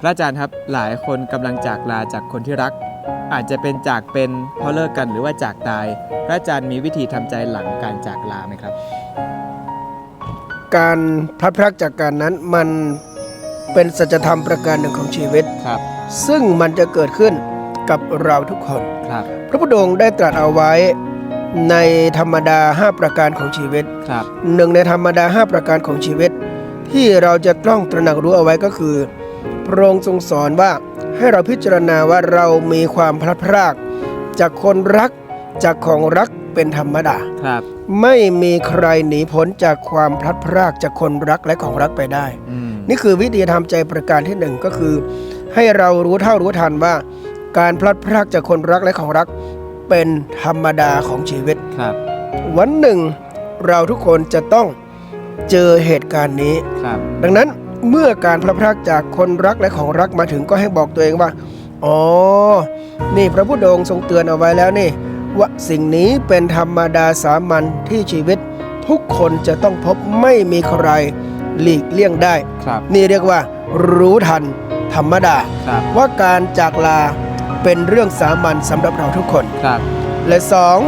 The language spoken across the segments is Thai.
พระอาจารย์ครับหลายคนกำลังจากลาจากคนที่รัก อาจจะเป็นจากเป็นเพราะเลิกกันหรือว่าจากตาย พระอาจารย์มีวิธีทำใจหลังการจากลาไหมครับ การพลัดพรากจากกันนั้นมันเป็นสัจธรรมประการหนึ่งของชีวิตครับ ซึ่งมันจะเกิดขึ้นกับเราทุกคนครับ พระพุทธองค์ได้ตรัสเอาไว้ในธรรมดา 5 ประการของชีวิตครับหนึ่งในธรรมดา 5 ประการของชีวิต ที่เราจะต้องตระหนักรู้เอาไว้ก็คือ พระองค์ทรงสอนว่าให้เราพิจารณาว่าเรามีความพลัดพราก จากคนรักจากของรักเป็นธรรมดาครับ ไม่มีใครหนีพ้นจากความพลัดพรากจากคนรักและของรักไปได้อืมนี่คือวิธีทำใจประการที่หนึ่งก็คือ ให้เรารู้เท่ารู้ทันว่า การพลัดพรากจากคนรักและของรักเป็นธรรมดาของชีวิตครับ วันหนึ่งเราทุกคนจะต้องเจอเหตุการณ์นี้ครับดังนั้น เมื่อการพลัดพรากจากคนรักและของรักมาถึงก็ให้บอกตัวเองว่า อ๋อ นี่พระพุทธองค์ทรงเตือนเอาไว้แล้วนี่ ว่าสิ่งนี้เป็นธรรมดาสามัญที่ชีวิต ทุกคนจะต้องพบไม่มีใครหลีกเลี่ยงได้ ครับ นี่เรียกว่า รู้ทัน ธรรมดา ครับ ว่าการจากลาเป็นเรื่องสามัญสำหรับเราทุกคน ครับ และสอง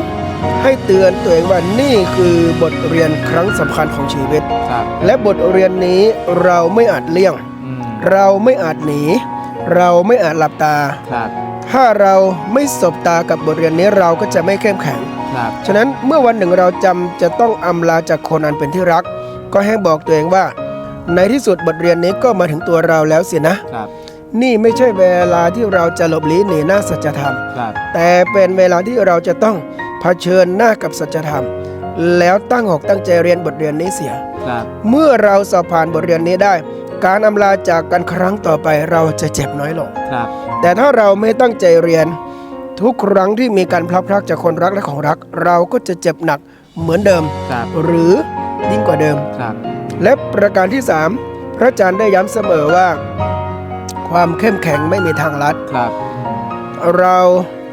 ให้เตือนตัวเองว่านี่คือบทเรียนครั้งสำคัญของชีวิต ครับและบทเรียนนี้เราไม่อาจเลี่ยง อืมเราไม่อาจหนี เราไม่อาจหลับตา ครับถ้าเราไม่สบตากับบทเรียนนี้เราก็จะไม่เข้มแข็ง ครับฉะนั้นเมื่อวันหนึ่งเราจำจะต้องอำลาจากคนอันเป็นที่รัก ก็ให้บอกตัวเองว่า ในที่สุดบทเรียนนี้ก็มาถึงตัวเราแล้วสินะ ครับ นี่ไม่ใช่เวลาที่เราจะหลบลี้หนีหน้าสัจธรรม ครับแต่เป็นเวลาที่เราจะต้องเผชิญหน้ากับสัจธรรม แล้วตั้งหอกตั้งใจเรียนบทเรียนนี้เสีย ครับเมื่อเราสอบผ่านบทเรียนนี้ได้ การอำลาจากกันครั้งต่อไปเราจะเจ็บน้อยลง ครับ แต่ถ้าเราไม่ตั้งใจเรียน ทุกครั้งที่มีการพลัดพรากจากคนรักและของรัก เราก็จะเจ็บหนักเหมือนเดิม ครับ หรือยิ่งกว่าเดิม ครับ และประการที่ 3 พระอาจารย์ได้ย้ำเสมอว่า ความเข้มแข็งไม่มีทางลัด ครับ เรา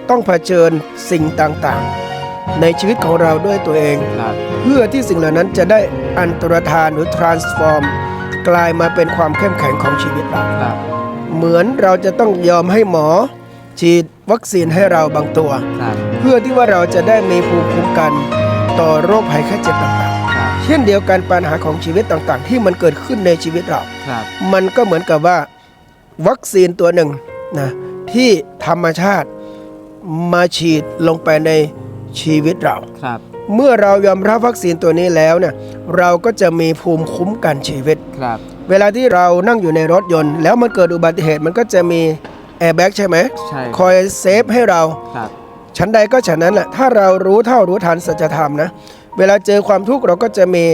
ต้องเผชิญสิ่งต่างๆ ในชีวิตของเราด้วยตัวเอง ครับ เพื่อที่สิ่งเหล่านั้นจะได้อันตรธานหรือ transform กลายมาเป็นความเข้มแข็งของชีวิตเรา ครับ เหมือนเราจะต้องยอมให้หมอ ฉีดวัคซีนให้เราบางตัว ครับ เพื่อที่ว่าเราจะได้มีภูมิคุ้มกันต่อโรคภัยแค่เจ็บต่างครับ ๆ เช่นเดียวกันปัญหาของชีวิตต่างๆ ที่มันเกิดขึ้นในชีวิตเรา ครับ มันก็เหมือนกับว่า วัคซีนตัวหนึ่งนะที่ธรรมชาติมาฉีดลงไปในชีวิตเรา ครับ เมื่อเรายอมรับวัคซีนตัวนี้แล้วเนี่ยเราก็จะมีภูมิคุ้มกันชีวิต ครับ เวลาที่เรานั่งอยู่ในรถยนต์ แล้วมันเกิดอุบัติเหตุมันก็จะมีแอร์แบ็กใช่ไหมใช่ คอยเซฟให้เรา ครับ ชั้นใดก็ฉะนั้นแหละ ถ้าเรารู้เท่ารู้ทันสัจธรรมนะ เวลาเจอความทุกข์เราก็จะมี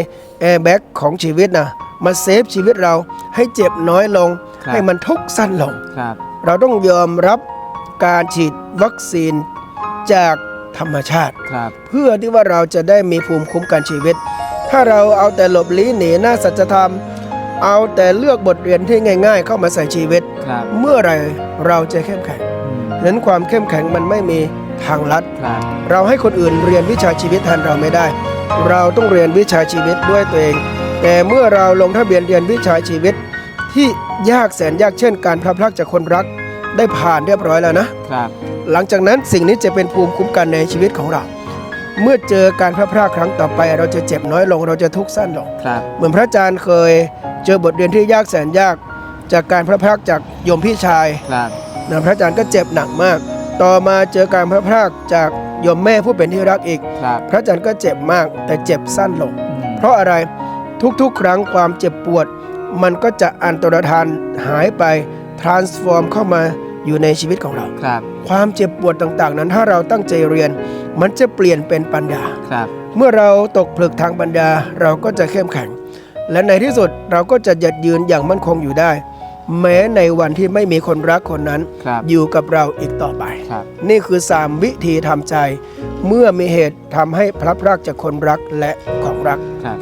แอร์แบ็กของชีวิตนะมาเซฟชีวิตเราให้เจ็บน้อยลงครับ ให้มันทุกข์สั้นลงครับเราต้องยอมรับการฉีดวัคซีนจากธรรมชาติครับเพื่อที่ว่าเราจะได้มีภูมิคุ้มกันชีวิต ถ้าเราเอาแต่หลบลี้หนีหน้าสัจธรรม เอาแต่เลือกบทเรียนที่ง่าย ๆ เข้ามาใส่ชีวิตครับเมื่อไหรเราจะเข้มแข็งอืมนั้นความเข้มแข็งมันไม่มีทางลัดครับเราให้คนอื่นเรียนวิชาชีวิตแทนเราไม่ได้ เราต้องเรียนวิชาชีวิตด้วยตัวเอง แต่เมื่อเราลงทะเบียนเรียนวิชาชีวิต ที่ยากแสนยากเช่น การพลัดพรากจากคนรักได้ผ่านเรียบร้อยแล้วนะ ครับ หลังจากนั้นสิ่งนี้จะเป็นภูมิคุ้มกันในชีวิตของเรา เมื่อเจอการพลาดพลาดครั้งต่อไป เราจะเจ็บน้อยลงเราจะทุกข์สั้นลงครับ เหมือนพระอาจารย์เคย เจอบทเรียนที่ยากแสนยาก จากการพลาดพลาดจากโยมพี่ชายครับ นะพระอาจารย์ก็เจ็บหนักมาก ต่อมาเจอการพลาดพลาดจากโยมแม่ผู้เป็นที่รักอีก ครับพระอาจารย์ก็เจ็บมากแต่เจ็บสั้นลง อืมเพราะอะไรทุกๆ ครั้งความเจ็บปวด มันก็จะอันตรธานหายไป transform เข้ามาอยู่ในชีวิตของเราครับ ความเจ็บปวดต่างๆ นั้นถ้าเราตั้งใจเรียน มันจะเปลี่ยนเป็นปัญญาครับ เมื่อเราตกผลึกทางปัญญาเราก็จะเข้มแข็ง และในที่สุดเราก็จะหยัดยืนอย่างมั่นคงอยู่ได้ แม้ในวันที่ไม่มีคนรักคนนั้น ครับอยู่กับเราอีกต่อไป ครับ นี่คือ 3 วิธีทำใจ เมื่อมีเหตุทำให้พลัดพรากจากคนรักและของรัก ครับ